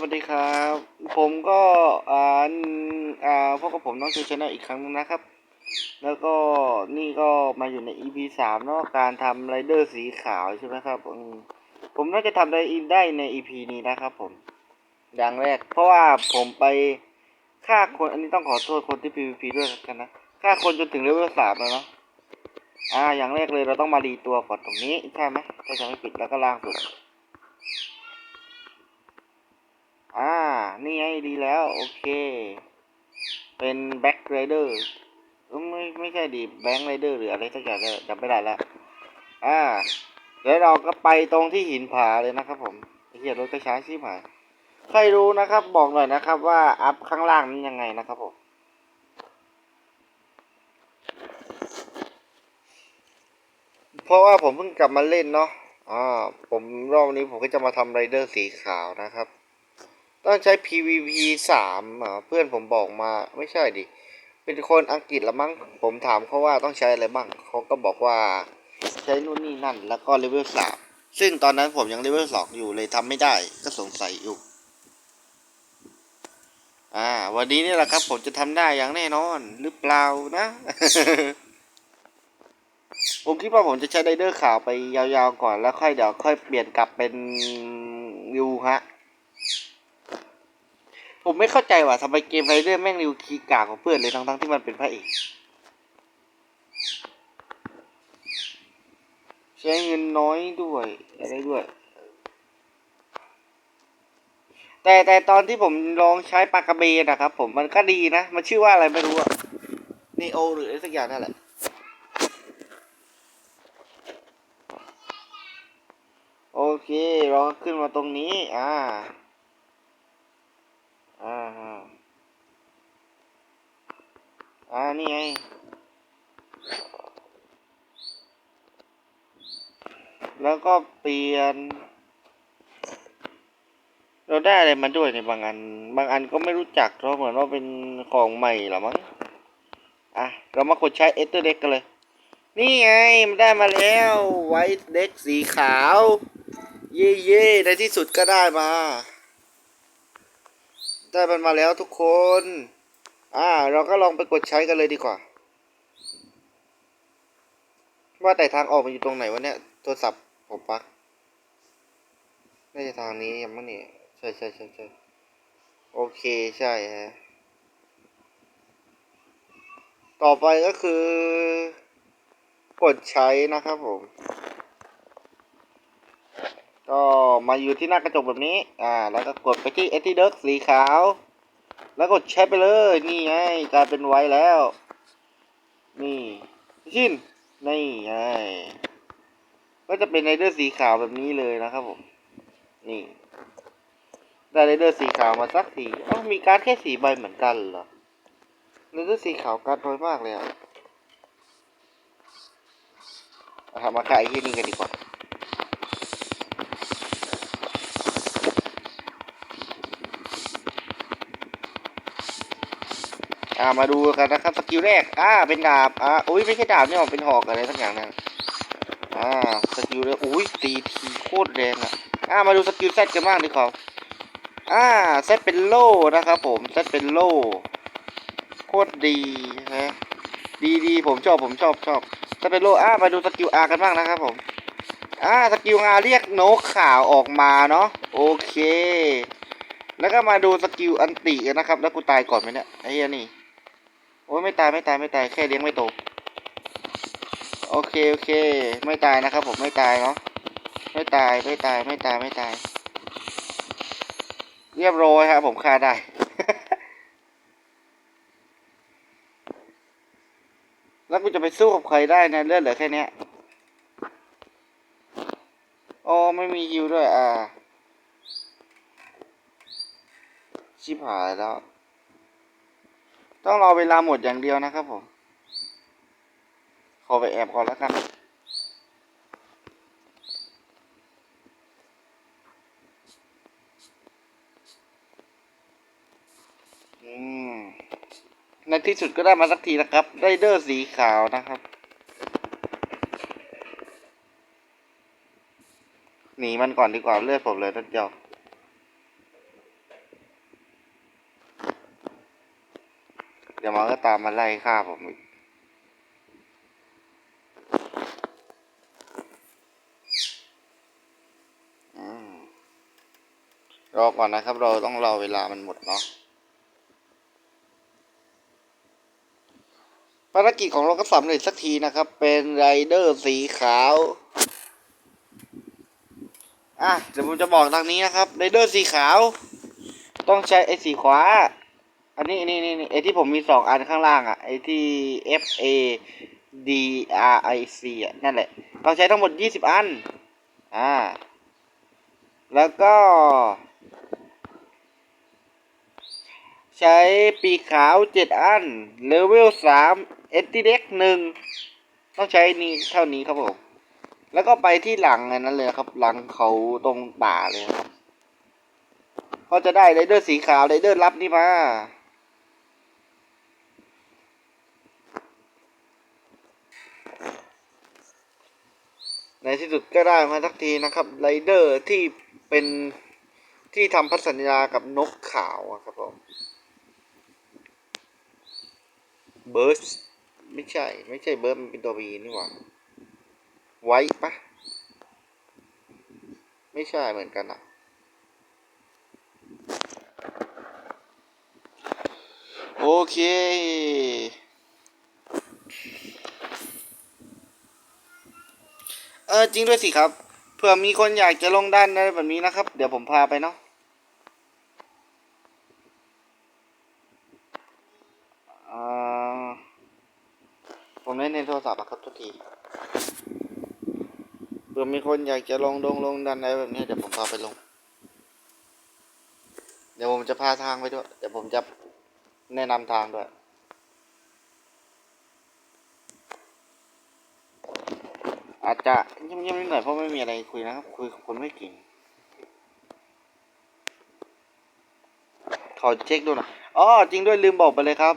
สวัสดีครับ ผมก็อ่าอ่าพวกกับผมน้องชูชนะอีกครั้งหนึงนะครับ แล้วก็นี่ก็มาอยู่ใน EP สามเนาะการทำไรเดอร์สีขาวใช่ไหมครับอืมผมน่าจะทำได้ได้ใน EP นี้นะครับผมอย่างแรก เพราะว่าผมไปฆ่าคนอันนี้ต้องขอโทษคนที่ PVP ด้วยกันนะฆ่าคนจนถึงเลเวลสามแล้วเนาะอ่าอย่างแรกเลยเราต้องมารีตัวก่อนตรงนี้ใช่ไหมถ้าจะไม่ผิดแล้วก็ล่างสุด นี่ไงดีแล้ว โอเค เป็นแบ็คไรเดอร์ไม่ไม่ใช่ดิแบงค์ไรเดอร์หรืออะไรสักอย่างเนี่ยจำไม่ได้ล้วอ่า แล้วเราก็ไปตรงที่หินผาเลยนะครับ ผมเหี้ยรถกระช้าชิบหายใครรู้นะครับ บอกหน่อยนะครับ ว่าอัพข้างล่างนั้นยังไงนะครับผมเพราะว่าผมเพิ่งกลับมาเล่นเนาะอ่าผมรอบนี้ผมก็จะมาทำไรเดอร์สีขาวนะครับ ต้องใช้ PVP สามอะเพื่อนผมบอกมาไม่ใช่ดิ เป็นคนอังกฤษละมั้ง ผมถามเขาว่าต้องใช้อะไรบ้าง เขาก็บอกว่าใช้นู่นนี่นั่น แล้วก็เลเวลสามซึ่งตอนนั้นผมยังเลเวลสองอยู่เลยทำไม่ได้ ก็สงสัยอยู่ อ่า วันนี้นี่แหละครับ ผมจะทำได้อย่างแน่นอนหรือเปล่านะ ผมคิดว่าผมจะใช้ไดเดอร์ขาวไปยาวๆก่อนแล้วค่อยเดี๋ยวค่อยเปลี่ยนกลับเป็นยูฮะ ผมไม่เข้าใจว่าทำไมเกมไรเดอร์แม่งริวคีกากของเพื่อนเลยทั้งๆที่มันเป็นพระเอกใช้เงินน้อยด้วยอะไรด้วย แต่แต่ตอนที่ผมลองใช้ปากกระเบนนะครับผมมันก็ดีนะ มันชื่อว่าอะไรไม่รู้อะนีโอหรืออะไรสักอย่างนั่นแหละโอเค เราก็ขึ้นมาตรงนี้ อ่า อ่าฮะอ่านี่ไงแล้วก็เปลี่ยน เราได้อะไรมาด้วยในบางอัน บางอันก็ไม่รู้จักเพราะเหมือนว่าเป็นของใหม่หรอมั้งอะ เรามากดใช้เอเตอร์เด็กกันเลย นี่ไง มันได้มาแล้วไวท์เด็กสีขาว เย่เย่ในที่สุดก็ได้มา ได้มันมาแล้วทุกคน อ่า เราก็ลองไปกดใช้กันเลยดีกว่า ว่าแต่ทางออกมันอยู่ตรงไหนวะเนี่ย โทรศัพท์ผมปักน่าจะทางนี้ยังมั้งเนี่ยใช่ใช่ใช่ใช่โอเคใช่ฮะ ต่อไปก็คือ กดใช้นะครับผม ก็มาอยู่ที่หน้ากระจกแบบนี้ อ่า แล้วก็กดไปที่เอทีเดิร์กสีขาว แล้วกดใช้ไปเลย นี่ไงกลายเป็นไว้แล้ว นี่ชินนี่ไงก็จะเป็นไรเดอร์สีขาวแบบนี้เลยนะครับผม นี่ ได้ไรเดอร์สีขาวมาสักทีเอ้ามีการแค่สีใบเหมือนกันเหรอไรเดอร์สีขาวการดน้อยมากเลยอะอาทำมาขายที่นี่กันดีกว่า อ่ามาดูกันนะครับสกิลแรกอ่าเป็นดาบอ่าอุ้ยไม่ใช่ดาบนี่หรอกเป็นหอกอะไรสักอย่างนึงอ่าสกิลแรกอุ้ยตีทีโคตรแรงอะอ่ามาดูสกิลแซดกันบ้างดีกว่าอ่าเซตเป็นโล่นะครับผมเซตเป็นโล่โคตรดีนะดีดีผมชอบผมชอบชอบเซตเป็นโล่อ่ามาดูสกิลอากันบ้างนะครับผมอ่าสกิลอาเรียกนกขาวออกมาเนาะโอเค แล้วก็มาดูสกิลอันติกันนะครับ แล้วกูตายก่อนไหมเนี่ยไอ้เหี้ยนี่ โอ้ยไม่ตายไม่ตายไม่ตายแค่เลี้ยงไม่โต โอเคโอเค ไม่ตายนะครับผมไม่ตายเนาะไม่ตายไม่ตายไม่ตายไม่ตาย เรียบร้อยครับผมฆ่าได้แล้วกูจะไปสู้กับใครได้นะเลือดเหลือแค่เนี้ยโอ้ไม่มีฮิวด้วยอ่าชิบหายแล้ว ต้องรอเวลาหมดอย่างเดียวนะครับผม ขอไปแอบก่อนแล้วกัน อืม ในที่สุดก็ได้มาสักทีนะครับ ไรเดอร์สีขาวนะครับ หนีมันก่อนดีกว่าเลือดผมเลยนัดเดียว ดี๋ยวมันก็ตามมาไล่ฆ่าผมอีกรอก่อนนะครับ เราต้องรอเวลามันหมดเนาะภารกิจของเราก็สำเร็จสักทีนะครับ เป็นไรเดอร์สีขาว อะเดี๋ยวผมจะบอกทางนี้นะครับไรเดอร์สีขาว ต้องใช้ไอ้สีขวา อันนี้นี่นี่ไอที่ผมมีสองอันข้างล่างอะ ไอที่ F A D R I C อะ นั่นแหละต้องใช้ทั้งหมดยี่สิบอัน อ่า แล้วก็ ใช้ปีขาวเจ็ดอัน เลเวลสามเอติเด็กหนึ่งต้องใช้นี่เท่านี้ครับผม แล้วก็ไปที่หลังนนั้นเลยครับ หลังเขาตรงป่าเลยครับ ก็จะได้ไรเดอร์สีขาวไรเดอร์รับนี่มา ที่สุดก็ได้มาสักทีนะครับไรเดอร์ที่เป็นที่ทำพันธสัญญากับนกขาวครับผมเบิร์สไม่ใช่ ไม่ใช่เบิร์สมันเป็นตัวบีนี่หว่าไว้ปะไม่ใช่เหมือนกันอะโอเค เออจริงด้วยสิครับ เผื่อมีคนอยากจะลงด้านอะไรแบบนี้นะครับ เดี๋ยวผมพาไปเนาะเออผมเล่นในโทรศัพท์อะครับทุกทีเผื่อมีคนอยากจะลงดงลงดันอะไรแบบนี้เดี๋ยวผมพาไปลง เดี๋ยวผมจะพาทางไปด้วย เดี๋ยวผมจะแนะนำทางด้วย อาจจะเงียบๆนิดหน่อยเพราะไม่มีอะไรคุยนะครับ คุยกับคนไม่เก่งขอเช็คดูหน่อยอ๋อจริงด้วยลืมบอกไปเลยครับ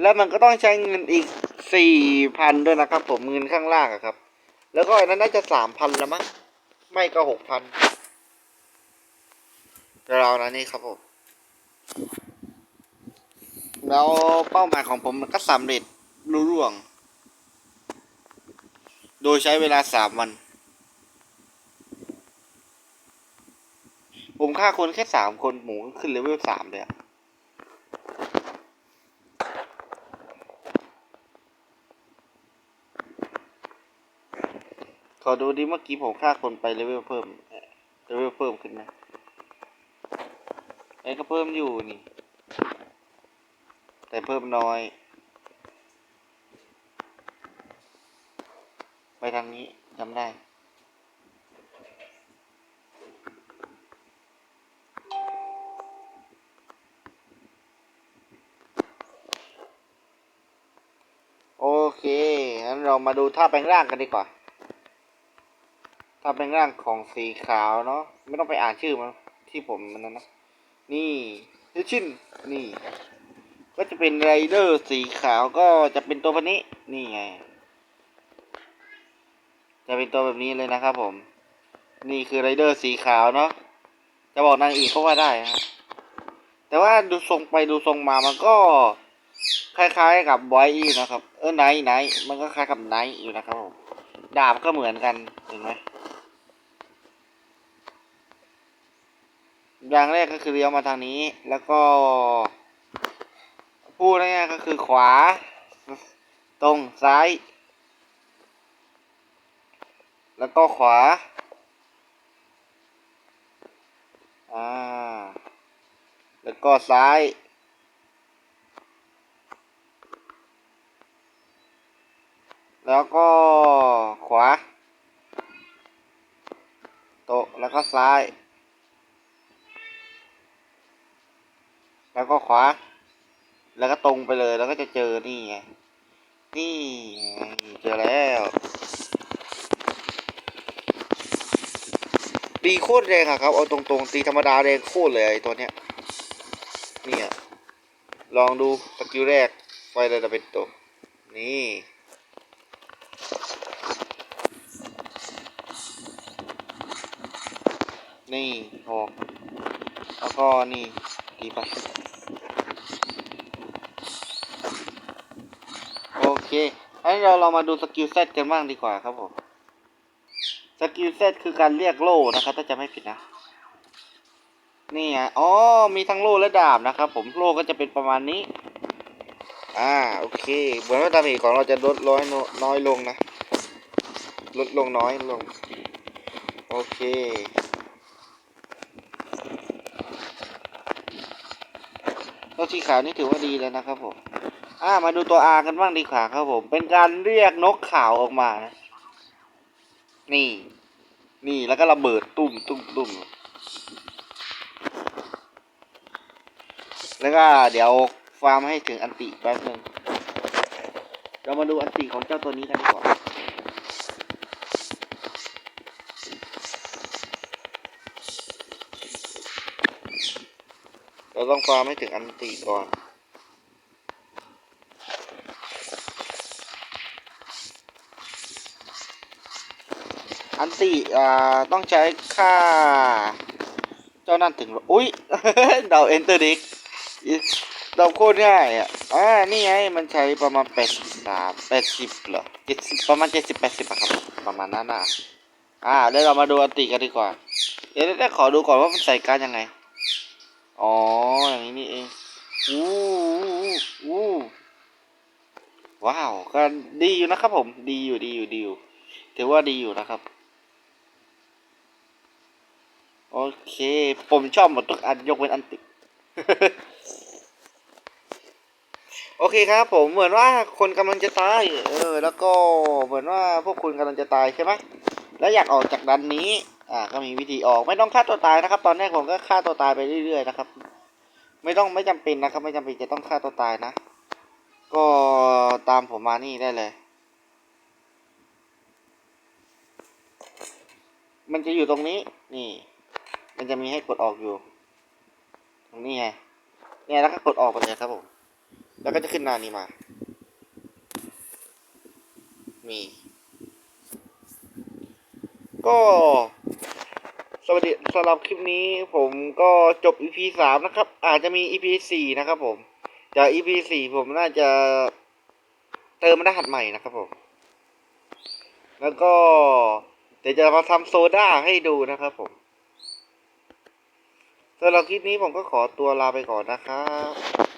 แล้วมันก็ต้องใช้เงินอีกสี่พันด้วยนะครับ ผมเงินข้างล่างอะครับ แล้วก็อันนั้นน่าจะสามพันละมั้งไม่ก็หกพันเรานะนี่ครับผมแล้วเป้าหมายของผมมันก็สำเร็จรุ่ร่วง โดยใช้เวลาสามวัน ผมฆ่าคนแค่สามคนหมูขึ้นเลเวลสามเลยอะขอดูดิเมื่อกี้ผมฆ่าคนไปเลเวลเพิ่มเลเวลเพิ่มขึ้นไหมไอ้ก็เพิ่มอยู่นี่ แต่เพิ่มน้อย ไป ทางนี้จำได้ โอเค งั้นเรามาดูท่าแปลงร่างกันดีกว่า ท่าแปลงร่างของสีขาวเนาะ ไม่ต้องไปอ่านชื่อมันที่ผมมันนั้นนะนี่นิชิน นี่ ก็จะเป็นไรเดอร์สีขาวก็จะเป็นตัวพันนี้ นี่ไง จะเป็นตัวแบบนี้เลยนะครับผม นี่คือไรเดอร์สีขาวเนาะจะบอกนางเอกก็ว่าได้ฮะแต่ว่าดูทรงไปดูทรงมามันก็คล้ายๆกับไวท์อยู่นะครับ เออไนท์ไนท์มันก็คล้ายกับไนท์อยู่นะครับผมดาบก็เหมือนกันเห็นไหมอย่างแรกก็คือเลี้ยวมาทางนี้ แล้วก็ พูดง่ายๆก็คือขวา ตรงซ้าย แล้วก็ขวา อ่า แล้วก็ซ้าย แล้วก็ขวา โตแล้วก็ซ้าย แล้วก็ขวา แล้วก็ตรงไปเลย แล้วก็จะเจอนี่ไง นี่ไงเจอแล้ว ตีโคตรแรงอะครับ เอาตรงๆตีธรรมดาแรงโคตรเลยไอตัวเนี้ยเนี่ยลองดูสกิลแรกไฟเลยจะเป็นตัวนี่นี่หอกแล้วก็นี่ตีไปเคอันนี้เราเรามาดูสกิลเซตกันบ้างดีกว่าครับผม สกิลเซตคือการเรียกโล่นะครับ ถ้าจะไม่ผิดนะ นี่ไงอ๋อ มีทั้งโล่และดาบนะครับ ผมโล่ก็จะเป็นประมาณนี้ อ่า โอเค เหมือนว่าดาเมจของเราจะลดน้อยน้อยลงนะ ลดลงน้อยลง โอเคตัวสีขาวนี่ถือว่าดีแล้วนะครับผม อ่า มาดูตัว R กันบ้างดีกว่าครับผม เป็นการเรียกนกขาวออกมานะ นี่ นี่แล้วก็ระเบิดตุ้มตุ้มตุ้มแล้วก็เดี๋ยวฟาร์มให้ถึงอันติแป๊บนึงเรามาดูอันติของเจ้าตัวนี้กันดีกว่าเราต้องฟาร์มให้ถึงอันติก่อน อันติอ่าต้องใช้ค่า เจ้านั่นถึงอุ้ยเดาเอนเตอร์ดิกเดาโคตรง่ายอะอ่านี่ไงมันใช้ประมาณแปดสิบสามแปดสิบเหรอเจ็ดสิบประมาณเจ็ดสิบแปดสิบอะครับ ประมาณนั้นน่ะอ่าเดี๋ยวเรามาดูอันติกันดีกว่า เดี๋ยวได้ขอดูก่อนว่ามันใส่การยังไง อ๋อ อย่างนี้นี่เองอู้อู้ว้าวก็ดีอยู่นะครับผม ดีอยู่ดีอยู่ดีอยู่ถือว่าดีอยู่นะครับ โอเค ผมชอบหมดทุกอันยกเว้นอันติ โอเคครับ ผมเหมือนว่าคนกำลังจะตาย เออ แล้วก็เหมือนว่าพวกคุณกำลังจะตายใช่ไหมแล้วอยากออกจากดันนี้ อ่า ก็มีวิธีออกไม่ต้องฆ่าตัวตายนะครับ ตอนแรกผมก็ฆ่าตัวตายไปเรื่อยๆนะครับ ไม่ต้องไม่จำเป็นนะครับ ไม่จำเป็นจะต้องฆ่าตัวตายนะ ก็ตามผมมานี่ได้เลยมันจะอยู่ตรงนี้ นี่ มันจะมีให้กดออกอยู่ ตรงนี้ไง เนี่ยแล้วก็กดออกไปเลยครับผม แล้วก็จะขึ้นหน้านี้มานี่ก็สวัสดีสำหรับคลิปนี้ผมก็จบ EP สามนะครับ อาจจะมี EP สี่นะครับผมจาก EP สี่ผมน่าจะเติมรหัสใหม่นะครับผม แล้วก็เดี๋ยวจะมาทำโซดาให้ดูนะครับผม สำหรับคลิปนี้ผมก็ขอตัวลาไปก่อนนะครับ